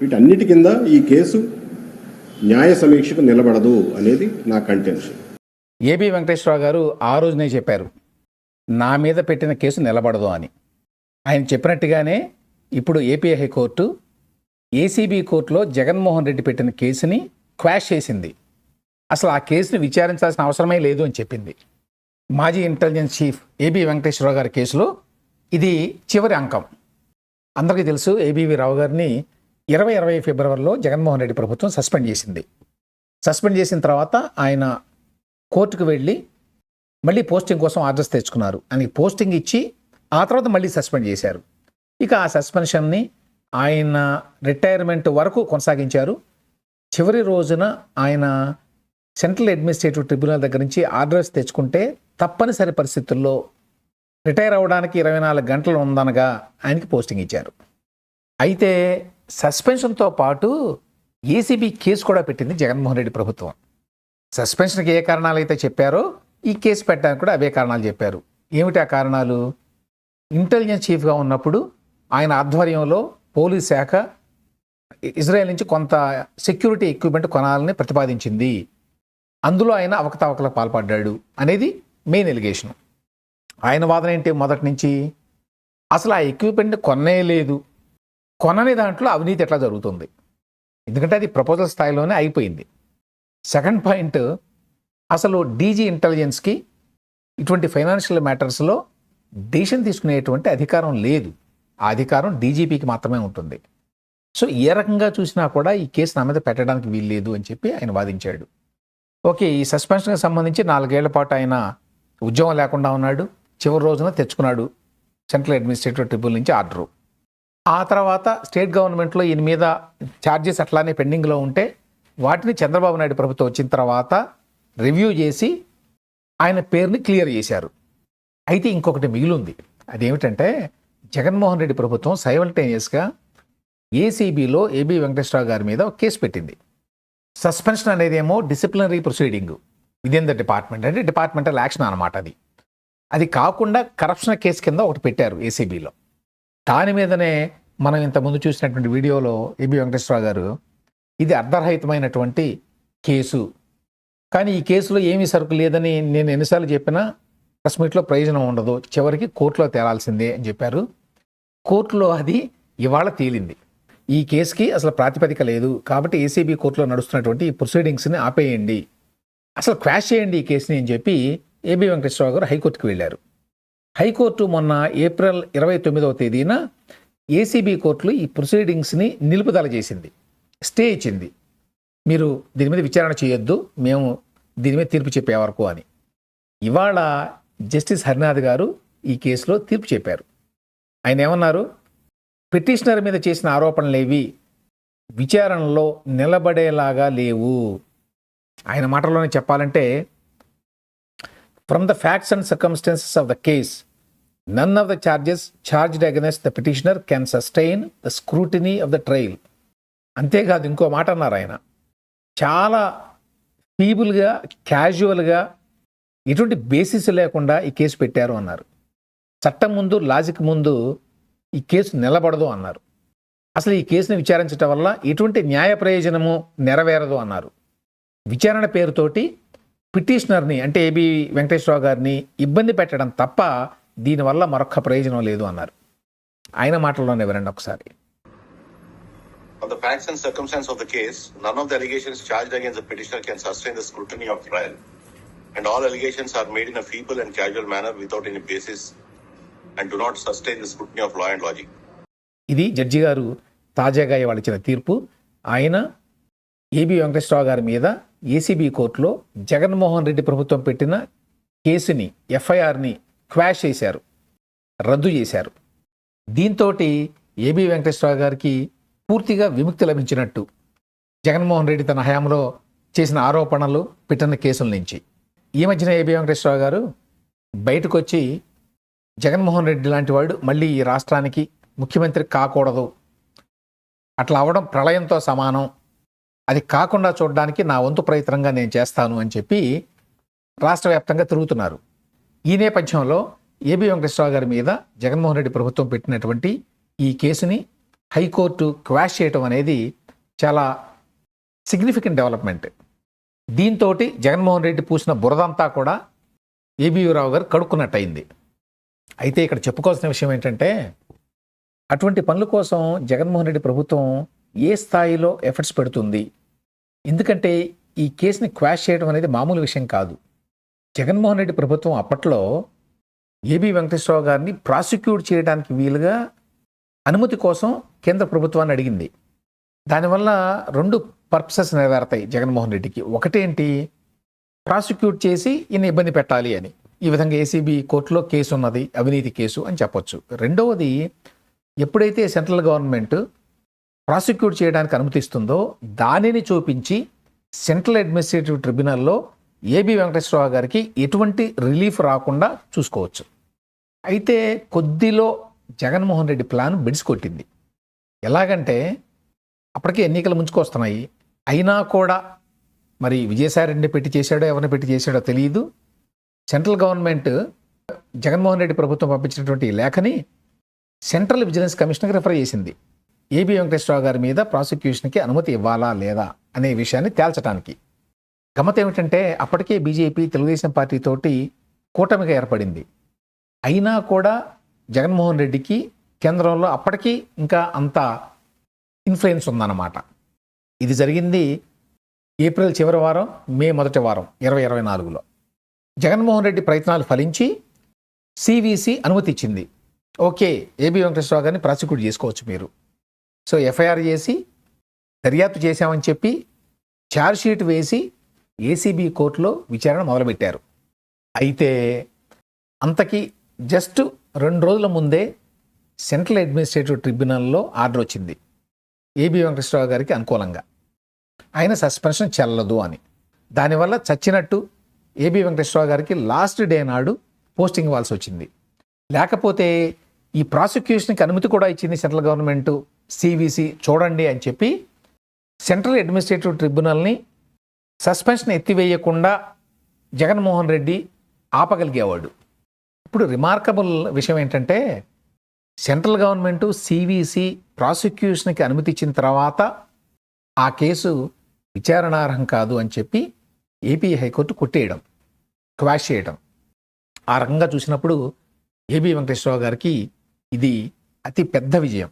వీటన్నిటి కింద ఈ కేసు న్యాయ సమీక్షకు నిలబడదు అనేది నా కంటెన్షన్ ఏబి వెంకటేశ్వరరావు గారు ఆ రోజునే చెప్పారు నా మీద పెట్టిన కేసు నిలబడదు అని. ఆయన చెప్పినట్టుగానే ఇప్పుడు ఏపీ హైకోర్టు ఏసీబీ కోర్టులో జగన్మోహన్ రెడ్డి పెట్టిన కేసుని క్వాష్ చేసింది. అసలు ఆ కేసుని విచారించాల్సిన అవసరమే లేదు అని చెప్పింది. మాజీ ఇంటెలిజెన్స్ చీఫ్ ఏబి వెంకటేశ్వరరావు గారి కేసులో ఇది చివరి అంకం. అందరికీ తెలుసు ఏబీవీ రావు గారిని ఇరవై ఇరవై ఫిబ్రవరిలో జగన్మోహన్ రెడ్డి ప్రభుత్వం సస్పెండ్ చేసింది. సస్పెండ్ చేసిన తర్వాత ఆయన కోర్టుకు వెళ్ళి మళ్ళీ పోస్టింగ్ కోసం ఆర్డర్స్ తెచ్చుకున్నారు. అని పోస్టింగ్ ఇచ్చి ఆ తర్వాత మళ్ళీ సస్పెండ్ చేశారు. ఇక ఆ సస్పెన్షన్ని ఆయన రిటైర్మెంట్ వరకు కొనసాగించారు. చివరి రోజున ఆయన సెంట్రల్ అడ్మినిస్ట్రేటివ్ ట్రిబ్యునల్ దగ్గర నుంచి ఆర్డర్స్ తెచ్చుకుంటే తప్పనిసరి పరిస్థితుల్లో రిటైర్ అవ్వడానికి ఇరవై నాలుగు గంటలు ఉందనగా ఆయనకి పోస్టింగ్ ఇచ్చారు. అయితే సస్పెన్షన్తో పాటు ఏసీబీ కేసు కూడా పెట్టింది జగన్మోహన్ రెడ్డి ప్రభుత్వం. సస్పెన్షన్కి ఏ కారణాలు అయితే చెప్పారో ఈ కేసు పెట్టడానికి కూడా అవే కారణాలు చెప్పారు. ఏమిటి ఆ కారణాలు? ఇంటెలిజెన్స్ చీఫ్గా ఉన్నప్పుడు ఆయన ఆధ్వర్యంలో పోలీస్ శాఖ ఇజ్రాయెల్ నుంచి కొంత సెక్యూరిటీ ఎక్విప్మెంట్ కొనాలని ప్రతిపాదించింది. అందులో ఆయన అవకతవకలకు పాల్పడ్డాడు అనేది మెయిన్ ఎలిగేషన్. ఆయన వాదన ఏంటి మొదటి నుంచి? అసలు ఆ ఎక్విప్మెంట్ కొనే లేదు. కొనని దాంట్లో అవినీతి ఎట్లా జరుగుతుంది? ఎందుకంటే అది ప్రపోజల్ స్థాయిలోనే అయిపోయింది. సెకండ్ పాయింట్ అసలు డీజీ ఇంటెలిజెన్స్కి ఇటువంటి ఫైనాన్షియల్ మ్యాటర్స్లో దేశం తీసుకునేటువంటి అధికారం లేదు. ఆ అధికారం డీజీపీకి మాత్రమే ఉంటుంది. సో ఏ రకంగా చూసినా కూడా ఈ కేసు నా మీద పెట్టడానికి వీల్లేదు అని చెప్పి ఆయన వాదించాడు. ఓకే ఈ సస్పెన్షన్కి సంబంధించి నాలుగేళ్ళ పాటు ఆయన ఉద్యోగం లేకుండా ఉన్నాడు. చివరి రోజున తెచ్చుకున్నాడు. సెంట్రల్ అడ్మినిస్ట్రేటివ్ ట్రిబ్యునల్ నుంచి ఆర్డరు. ఆ తర్వాత స్టేట్ గవర్నమెంట్లో ఈయన మీద ఛార్జెస్ అట్లానే పెండింగ్లో ఉంటే వాటిని చంద్రబాబు నాయుడు ప్రభుత్వం వచ్చిన తర్వాత రివ్యూ చేసి ఆయన పేరుని క్లియర్ చేశారు. అయితే ఇంకొకటి మిగిలింది. అదేమిటంటే జగన్మోహన్ రెడ్డి ప్రభుత్వం సైమల్టేనియస్గా ఏసీబీలో ఏబీ వెంకటేశ్వరరావు గారి మీద ఒక కేసు పెట్టింది. సస్పెన్షన్ అనేది ఏమో disciplinary proceeding. Within the department అంటే డిపార్ట్మెంటల్ యాక్షన్ అనమాట అది. అది కాకుండా కరప్షన్ కేసు కింద ఒకటి పెట్టారు ఏసీబీలో. దాని మీదనే మనం ఇంతకుముందు చూసినటువంటి వీడియోలో ఏబి వెంకటేశ్వర గారు ఇది అర్ధరహితమైనటువంటి కేసు. కానీ ఈ కేసులో ఏమీ సరుకు లేదని నేను ఎన్నిసార్లు చెప్పినా ప్రెస్ మీట్లో ప్రయోజనం ఉండదు. చివరికి కోర్టులో తేలాల్సిందే అని చెప్పారు. కోర్టులో అది ఇవాళ తేలింది. ఈ కేసుకి అసలు ప్రాతిపదిక లేదు. కాబట్టి ఏసీబీ కోర్టులో నడుస్తున్నటువంటి ఈ ప్రొసీడింగ్స్ని ఆపేయండి. అసలు క్వాష్ చేయండి ఈ కేసుని అని చెప్పి ఏబి వెంకటేశ్వరరావు గారు హైకోర్టుకు వెళ్ళారు. హైకోర్టు మొన్న ఏప్రిల్ ఇరవై తొమ్మిదవ తేదీన ఏసీబీ కోర్టులో ఈ ప్రొసీడింగ్స్ని నిలుపుదల చేసింది స్టే ఇచ్చింది. మీరు దీని మీద విచారణ చేయొద్దు మేము దీని మీద తీర్పు చెప్పే వరకు అని. ఇవాళ జస్టిస్ హరినాథ్ గారు ఈ కేసులో తీర్పు చెప్పారు. ఆయన ఏమన్నారు? పిటిషనర్ మీద చేసిన ఆరోపణలేవి విచారణలో నిలబడేలాగా లేవు. ఆయన మాటల్లోనే చెప్పాలంటే from the facts and circumstances of the case none of the charges charged against the petitioner can sustain the scrutiny of the trial అంతేకాదు ఇంకో మాట అన్నారు ఆయన. చాలా ఫీబుల్గా క్యాజువల్గా ఎటువంటి బేసిస్ లేకుండా ఈ కేసు పెట్టారు అన్నారు. చట్టం ముందు లాజిక్ ముందు ఈ కేసు నిలబడదు అన్నారు. అసలు ఈ కేసును విచారించడం వల్ల ఎటువంటి న్యాయ ప్రయోజనము నెరవేరదు అన్నారు. విచారణ పేరుతోటి పిటిషనర్ని అంటే ఏబి వెంకటేశ్వరరావు గారిని ఇబ్బంది పెట్టడం తప్ప దీనివల్ల మరొక ప్రయోజనం లేదు అన్నారు ఆయన మాటల్లోనే వినండి ఒకసారి On the facts and circumstances of the case, none of the allegations charged against the petitioner can sustain the scrutiny of trial, and all allegations are made in a feeble and casual manner without any basis and do not sustain the scrutiny of law and logic. ఇది judge గారు తాజాగా ఇవాళ ఇచ్చిన తీర్పు ఆయన AB Venkateswara Rao గారి మీద ACB కోర్టులో జగన్మోహన్ రెడ్డి ప్రభుత్వం పెట్టిన కేసుని ఎఫ్ఐఆర్ని క్వాష్ చేశారు రద్దు చేశారు. దీంతో ఏబి వెంకటేశ్వరరావు గారికి పూర్తిగా విముక్తి లభించినట్టు జగన్మోహన్ రెడ్డి తన హయాంలో చేసిన ఆరోపణలు పెట్టిన కేసుల నుంచి. ఈ మధ్యన ఏబి వెంకటేశ్వరరావు గారు బయటకు వచ్చి జగన్మోహన్ రెడ్డి లాంటి వాడు మళ్ళీ ఈ రాష్ట్రానికి ముఖ్యమంత్రి కాకూడదు. అట్లా అవడం ప్రళయంతో సమానం. అది కాకుండా చూడడానికి నా వంతు ప్రయత్నంగా నేను చేస్తాను అని చెప్పి రాష్ట్ర వ్యాప్తంగా తిరుగుతున్నారు. ఈ నేపథ్యంలో ఏబి వెంకటేశ్వరరావు గారి మీద జగన్మోహన్ రెడ్డి ప్రభుత్వం పెట్టినటువంటి ఈ కేసుని హైకోర్టు క్వాష్ చేయటం అనేది చాలా సిగ్నిఫికెంట్ డెవలప్మెంట్. దీంతో జగన్మోహన్ రెడ్డి పూసిన బురదంతా కూడా ఏబియు రావు గారు కడుక్కున్నట్టయింది. అయితే ఇక్కడ చెప్పుకోవాల్సిన విషయం ఏంటంటే అటువంటి పనుల కోసం జగన్మోహన్ రెడ్డి ప్రభుత్వం ఏ స్థాయిలో ఎఫర్ట్స్ పెడుతుంది? ఎందుకంటే ఈ కేసుని క్వాష్ చేయడం అనేది మామూలు విషయం కాదు. జగన్మోహన్ రెడ్డి ప్రభుత్వం అప్పట్లో ఏబి వెంకటేశ్వరరావు గారిని ప్రాసిక్యూట్ చేయడానికి వీలుగా అనుమతి కోసం కేంద్ర ప్రభుత్వాన్ని అడిగింది. దానివల్ల రెండు పర్పసెస్ నెరవేరతాయి జగన్మోహన్ రెడ్డికి. ఒకటేంటి? ప్రాసిక్యూట్ చేసి ఈయన ఇబ్బంది పెట్టాలి అని. ఈ విధంగా ఏసీబీ కోర్టులో కేసు ఉన్నది అవినీతి కేసు అని చెప్పొచ్చు. రెండవది ఎప్పుడైతే సెంట్రల్ గవర్నమెంట్ ప్రాసిక్యూట్ చేయడానికి అనుమతిస్తుందో దానిని చూపించి సెంట్రల్ అడ్మినిస్ట్రేటివ్ ట్రిబ్యునల్లో ఏబి వెంకటేశ్వరరావు గారికి ఎటువంటి రిలీఫ్ రాకుండా చూసుకోవచ్చు. అయితే కొద్దిలో జగన్మోహన్ రెడ్డి ప్లాన్ బెడిసికొట్టింది ఎలాగంటే అప్పటికే ఎన్నికలు ముంచుకొస్తున్నాయి. అయినా కూడా మరి విజయసాయి రెడ్డి పెట్టి చేశాడో ఎవరిని పెట్టి చేశాడో తెలియదు. సెంట్రల్ గవర్నమెంట్ జగన్మోహన్ రెడ్డి ప్రభుత్వం పంపించినటువంటి లేఖని సెంట్రల్ విజిలెన్స్ కమిషన్కి రిఫర్ చేసింది. ఏబి వెంకటేశ్వరరావు గారి మీద ప్రాసిక్యూషన్కి అనుమతి ఇవ్వాలా లేదా అనే విషయాన్ని తేల్చడానికి గమత ఏమిటంటే అప్పటికే బీజేపీ తెలుగుదేశం పార్టీతోటి కూటమిగా ఏర్పడింది. అయినా కూడా జగన్మోహన్ రెడ్డికి కేంద్రంలో అప్పటికీ ఇంకా అంత ఇన్ఫ్లుయెన్స్ ఉందన్నమాట. ఇది జరిగింది ఏప్రిల్ చివరి వారం మే మొదటి వారం ఇరవై ఇరవై నాలుగులో. జగన్మోహన్ రెడ్డి ప్రయత్నాలు ఫలించి సివిసి అనుమతి ఇచ్చింది ఓకే ఏబి వెంకటేశ్వరరావు గారిని ప్రాసిక్యూట్ చేసుకోవచ్చు మీరు. సో ఎఫ్ఐఆర్ చేసి దర్యాప్తు చేశామని చెప్పి ఛార్జ్షీట్ వేసి ఏసీబీ కోర్టులో విచారణ మొదలుపెట్టారు. అయితే అంతకి జస్ట్ రెండు రోజుల ముందే సెంట్రల్ అడ్మినిస్ట్రేటివ్ ట్రిబ్యునల్లో ఆర్డర్ వచ్చింది. ఏబి వెంకటేశ్వరరావు గారికి అనుకూలంగా. ఆయన సస్పెన్షన్ చెల్లదు అని. దానివల్ల చచ్చినట్టు ఏబి వెంకటేశ్వరరావు గారికి లాస్ట్ డే నాడు పోస్టింగ్ ఇవ్వాల్సి వచ్చింది. లేకపోతే ఈ ప్రాసిక్యూషన్కి అనుమతి కూడా ఇచ్చింది సెంట్రల్ గవర్నమెంటు. సివిసి చూడండి అని చెప్పి సెంట్రల్ అడ్మినిస్ట్రేటివ్ ట్రిబ్యునల్ని సస్పెన్షన్ ఎత్తివేయకుండా జగన్మోహన్ రెడ్డి ఆపగలిగేవాడు. ఇప్పుడు రిమార్కబుల్ విషయం ఏంటంటే సెంట్రల్ గవర్నమెంట్ సివిసి ప్రాసిక్యూషన్కి అనుమతి ఇచ్చిన తర్వాత ఆ కేసు విచారణార్హం కాదు అని చెప్పి ఏపీ హైకోర్టు కొట్టేయడం క్వాష్ చేయడం. ఆ రకంగా చూసినప్పుడు ఏబి వెంకటేశ్వరరావు గారికి ఇది అతి పెద్ద విజయం.